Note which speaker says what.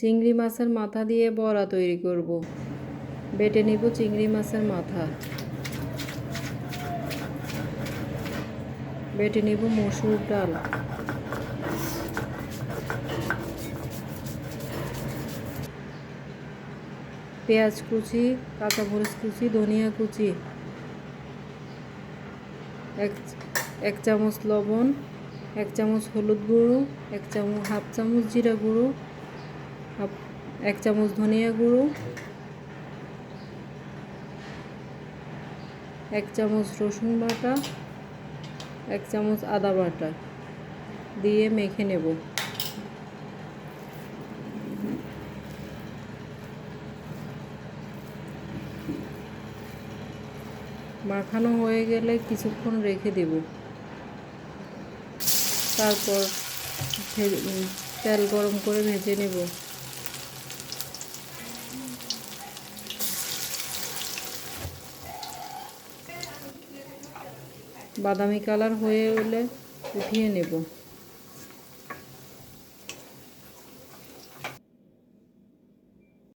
Speaker 1: চিংড়ি মাছের মাথা দিয়ে বড়া তৈরি করব। বেটে নিব চিংড়ি মাছের মাথা। বেটে নিব মসুর ডাল। পেঁয়াজ কুচি, কাঁচামরিচ কুচি, ধনিয়া কুচি, এক এক চামচ লবণ, এক চামচ হলুদ গুঁড়ো, এক চামচ, হাফ চামচ জিরা গুঁড়ো এক চামচ ধনিয়া গুঁড়ো, এক চামচ রসুন বাটা, এক চামচ আদা বাটা দিয়ে মেখে নেব। মাখানো হয়ে গেলে কিছুক্ষণ রেখে দেব। তারপর তেল গরম করে ভেজে নেব। বাদামি কালার হয়ে এলে উঠিয়ে নেব।